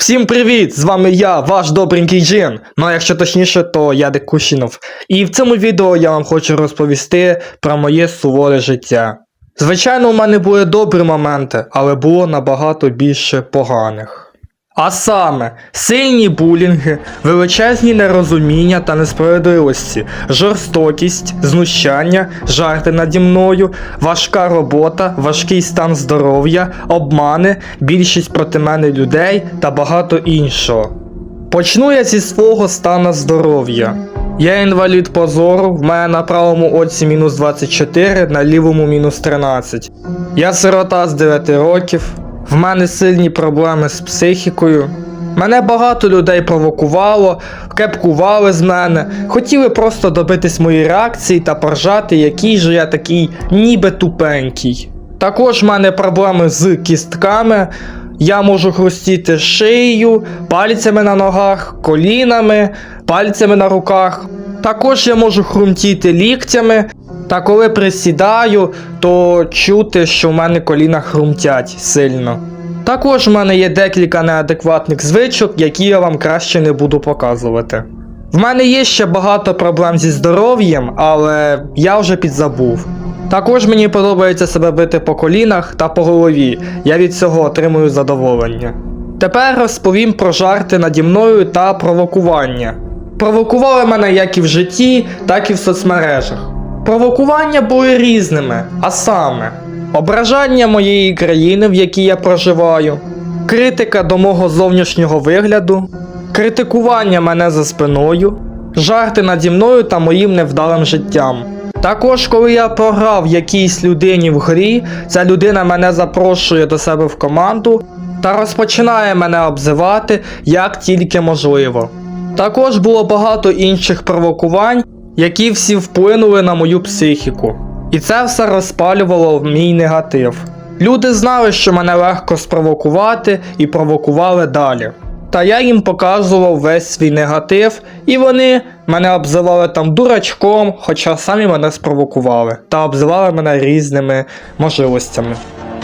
Всім привіт! З вами я, ваш добренький Джин. Ну а якщо точніше, то я Декушінов. І в цьому відео я вам хочу розповісти про моє суворе життя. Звичайно, у мене були добрі моменти, але було набагато більше поганих. А саме, сильні булінги, величезні нерозуміння та несправедливості, жорстокість, знущання, жарти наді мною, важка робота, важкий стан здоров'я, обмани, більшість проти мене людей та багато іншого. Почну я зі свого стану здоров'я. Я інвалід позору, в мене на правому оці мінус 24, на лівому мінус 13. Я сирота з 9 років, в мене сильні проблеми з психікою. Мене багато людей провокувало, кепкували з мене, хотіли просто добитись моєї реакції та поржати, який же я такий ніби тупенький. Також в мене проблеми з кістками. Я можу хрустіти шиєю, пальцями на ногах, колінами, пальцями на руках. Також я можу хрумтіти ліктями, та коли присідаю, то чути, що в мене коліна хрумтять сильно. Також в мене є декілька неадекватних звичок, які я вам краще не буду показувати. В мене є ще багато проблем зі здоров'ям, але я вже підзабув. Також мені подобається себе бити по колінах та по голові. Я від цього отримую задоволення. Тепер розповім про жарти наді мною та провокування. Провокували мене як і в житті, так і в соцмережах. Провокування були різними, а саме ображання моєї країни, в якій я проживаю, критика до мого зовнішнього вигляду, критикування мене за спиною, жарти наді мною та моїм невдалим життям. Також, коли я програв якійсь людині в грі, ця людина мене запрошує до себе в команду та розпочинає мене обзивати як тільки можливо. Також було багато інших провокувань, які всі вплинули на мою психіку. І це все розпалювало в мій негатив. Люди знали, що мене легко спровокувати і провокували далі. Та я їм показував весь свій негатив, і вони мене обзивали там дурачком, хоча самі мене спровокували та обзивали мене різними можливостями.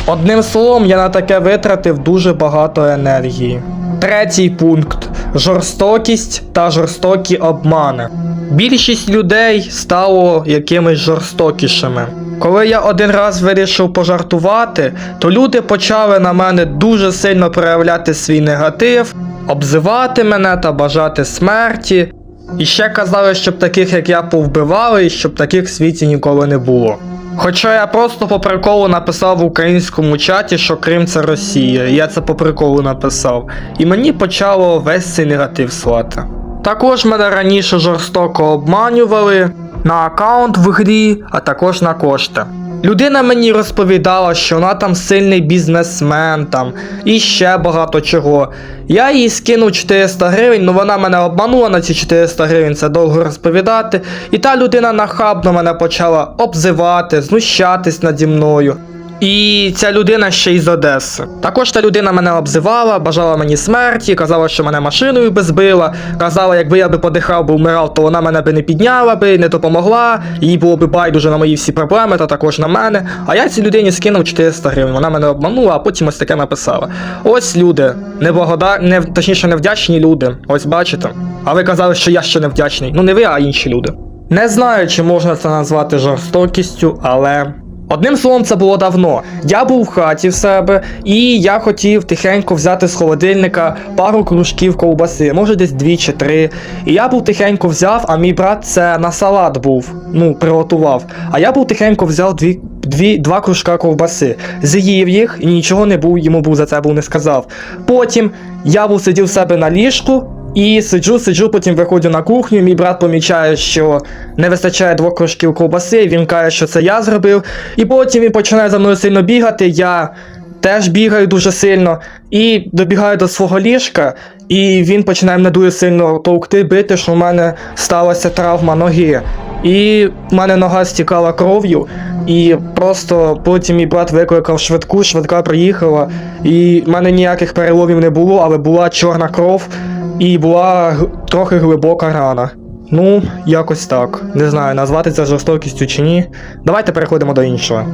Одним словом, я на таке витратив дуже багато енергії. Третій пункт жорстокість та жорстокі обмани. Більшість людей стало якимись жорстокішими. Коли я один раз вирішив пожартувати, то люди почали на мене дуже сильно проявляти свій негатив, обзивати мене та бажати смерті. І ще казали, щоб таких як я повбивали, і щоб таких в світі ніколи не було. Хоча я просто по приколу написав в українському чаті, що Крим це Росія, я це по приколу написав, і мені почало весь цей негатив слати. Також мене раніше жорстоко обманювали на аккаунт в грі, а також на кошти. Людина мені розповідала, що вона там сильний бізнесмен там і ще багато чого. Я їй скинув 400 гривень, ну вона мене обманула на ці 400 гривень, це довго розповідати. І та людина нахабно мене почала обзивати, знущатись наді мною. І ця людина ще й з Одеси. Також та людина мене обзивала, бажала мені смерті, казала, що мене машиною би збила. Казала, якби я би подихав, би вмирав, то вона мене би не підняла би, не допомогла. Їй було би байдуже на мої всі проблеми, та також на мене. А я цій людині скинув 400 гривень. Вона мене обманула, а потім ось таке написала. Ось люди, неблагодар... не точніше, невдячні люди. Ось бачите. А ви казали, що я ще невдячний. Ну не ви, а інші люди. Не знаю, чи можна це назвати жорстокістю, але. Одним словом, це було давно. Я був в хаті в себе, і я хотів тихенько взяти з холодильника пару кружків ковбаси, може десь дві чи три. І я був тихенько взяв, а мій брат це на салат був, ну, приготував. А я був тихенько взяв дві, дві, два кружка ковбаси, з'їв їх і нічого не був, йому був за це був не сказав. Потім я був сидів в себе на ліжку. І сиджу, сиджу, потім виходжу на кухню. Мій брат помічає, що не вистачає двох кружків ковбаси. Він каже, що це я зробив. І потім він починає за мною сильно бігати. Я теж бігаю дуже сильно і добігаю до свого ліжка. І він починає мене дуже сильно товкти, бити, що в мене сталася травма ноги. І в мене нога стікала кров'ю, і просто потім мій брат викликав швидку, швидка приїхала, і в мене ніяких переломів не було, але була чорна кров. І була трохи глибока рана. Ну, якось так. Не знаю, назвати це жорстокістю чи ні. Давайте переходимо до іншого.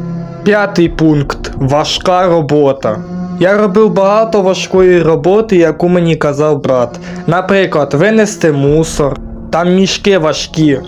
П'ятий пункт важка робота. Я робив багато важкої роботи, яку мені казав брат. Наприклад, винести мусор, там мішки важкі,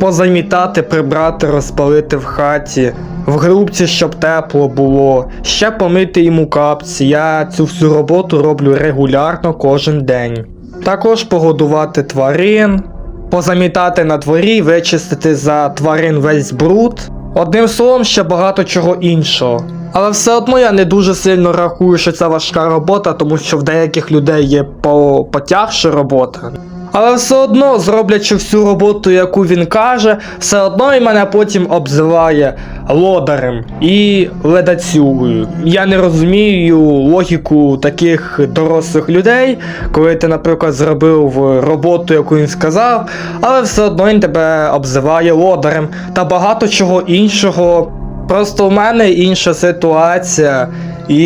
позамітати, прибрати, розпалити в хаті, в грубці, щоб тепло було, ще помити йому капці. Я цю всю роботу роблю регулярно кожен день. Також погодувати тварин, позамітати на дворі, вичистити за тварин весь бруд. Одним словом, ще багато чого іншого. Але все одно я не дуже сильно рахую, що це важка робота, тому що в деяких людей є по потягша робота. Але все одно, зроблячи всю роботу, яку він каже, все одно і мене потім обзиває лодарем і ледацюгою. Я не розумію логіку таких дорослих людей, коли ти, наприклад, зробив роботу, яку він сказав, але все одно він тебе обзиває лодарем та багато чого іншого. Просто в мене інша ситуація, і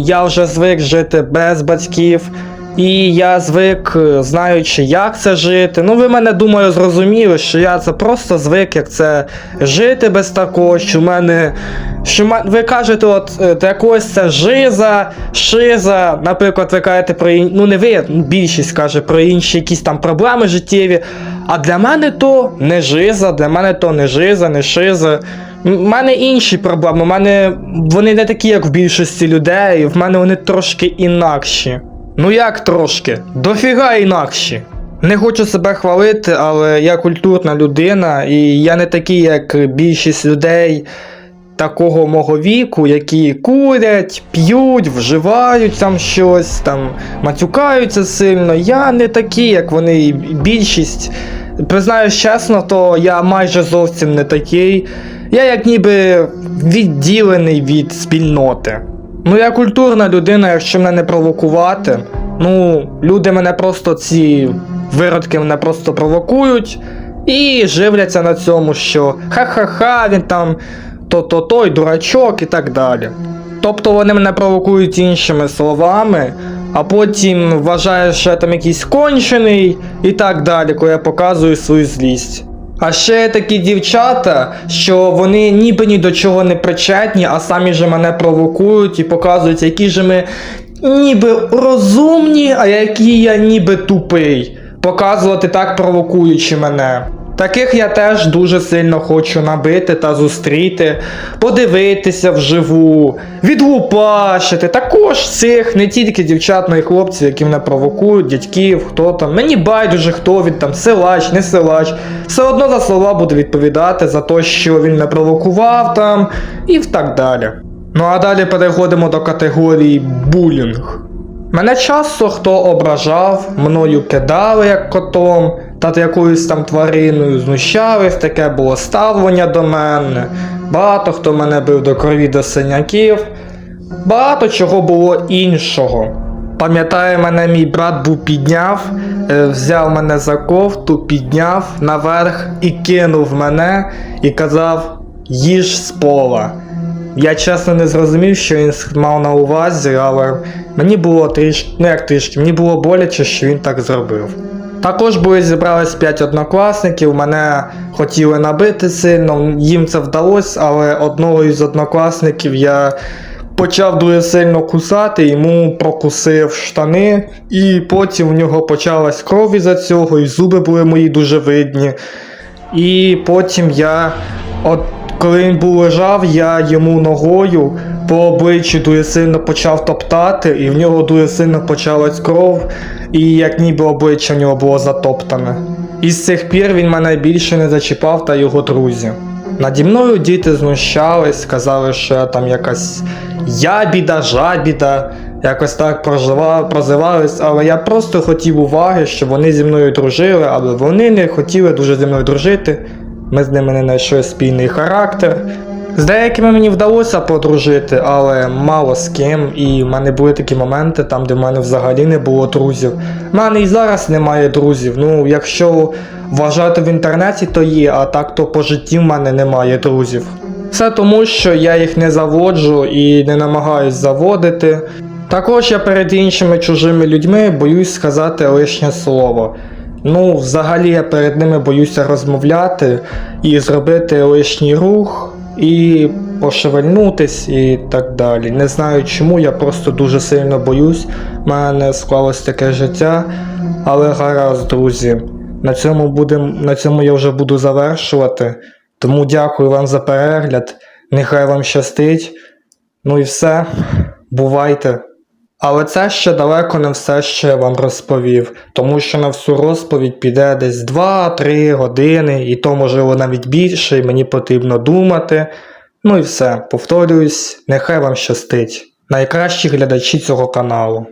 я вже звик жити без батьків. І я звик, е, знаючи, як це жити. Ну, ви мене думаю, зрозуміли, що я це просто звик, як це жити без такого, що в мене. Що ви кажете, от е, якось це жиза, шиза, наприклад, ви кажете про ін... ну не ви, більшість каже про інші якісь там проблеми життєві. А для мене то не жиза, для мене то не жиза, не шиза. У мене інші проблеми, у мене вони не такі, як в більшості людей, в мене вони трошки інакші. Ну як трошки? Дофіга інакші. Не хочу себе хвалити, але я культурна людина, і я не такий, як більшість людей такого мого віку, які курять, п'ють, вживають там щось, там матюкаються сильно. Я не такий, як вони, більшість. Признаюсь чесно, то я майже зовсім не такий. Я як ніби відділений від спільноти. Ну, я культурна людина, якщо мене не провокувати. Ну, люди мене просто ці виродки мене просто провокують і живляться на цьому, що ха-ха-ха, він там то-то той дурачок і так далі. Тобто вони мене провокують іншими словами, а потім вважають, що я там якийсь кончений і так далі, коли я показую свою злість. А ще такі дівчата, що вони ніби ні до чого не причетні, а самі же мене провокують і показують, які же ми ніби розумні, а які я ніби тупий. Показувати так провокуючи мене. Таких я теж дуже сильно хочу набити та зустріти, подивитися вживу, відлупашити. Також цих не тільки дівчат, но й хлопців, які мене провокують, дядьків, хто там. Мені байдуже, хто він там, силач, не силач. Все одно за слова буду відповідати за те, що він не провокував там, і так далі. Ну а далі переходимо до категорії булінг. Мене часто хто ображав, мною кидали як котом, та якоюсь там твариною знущались, таке було ставлення до мене. Багато хто мене бив до крові до синяків. Багато чого було іншого. Пам'ятаю, мене мій брат був підняв, е, взяв мене за кофту, підняв наверх і кинув мене і казав їж з пола. Я чесно не зрозумів, що він мав на увазі, але мені було трішки, ну як трішки, мені було боляче, що він так зробив. Також були зібрались 5 однокласників, мене хотіли набити сильно, їм це вдалося, але одного із однокласників я почав дуже сильно кусати, йому прокусив штани, і потім в нього почалась кров із-за цього, і зуби були мої дуже видні. І потім я, от коли він був лежав, я йому ногою по обличчю дуже сильно почав топтати, і в нього дуже сильно почалась кров, і як ніби обличчя в нього було затоптане. І з цих пір він мене більше не зачіпав та його друзі. Наді мною діти знущались, сказали, що я там якась ябіда, жабіда, якось так проживав, прозивались, але я просто хотів уваги, щоб вони зі мною дружили, але вони не хотіли дуже зі мною дружити. Ми з ними не знайшли спільний характер. З деякими мені вдалося подружити, але мало з ким, і в мене були такі моменти, там, де в мене взагалі не було друзів. У мене і зараз немає друзів. Ну, якщо вважати в інтернеті, то є, а так то по житті в мене немає друзів. Все тому, що я їх не заводжу і не намагаюсь заводити. Також я перед іншими чужими людьми боюсь сказати лишнє слово. Ну, взагалі я перед ними боюся розмовляти і зробити лишній рух. І пошевельнутись і так далі. Не знаю чому, я просто дуже сильно боюсь. У мене склалось таке життя. Але гаразд, друзі. На цьому, будем, на цьому я вже буду завершувати. Тому дякую вам за перегляд. Нехай вам щастить. Ну і все. Бувайте. Але це ще далеко не все, що я вам розповів, тому що на всю розповідь піде десь 2-3 години, і то можливо навіть більше, і мені потрібно думати. Ну і все, повторююсь, нехай вам щастить. Найкращі глядачі цього каналу.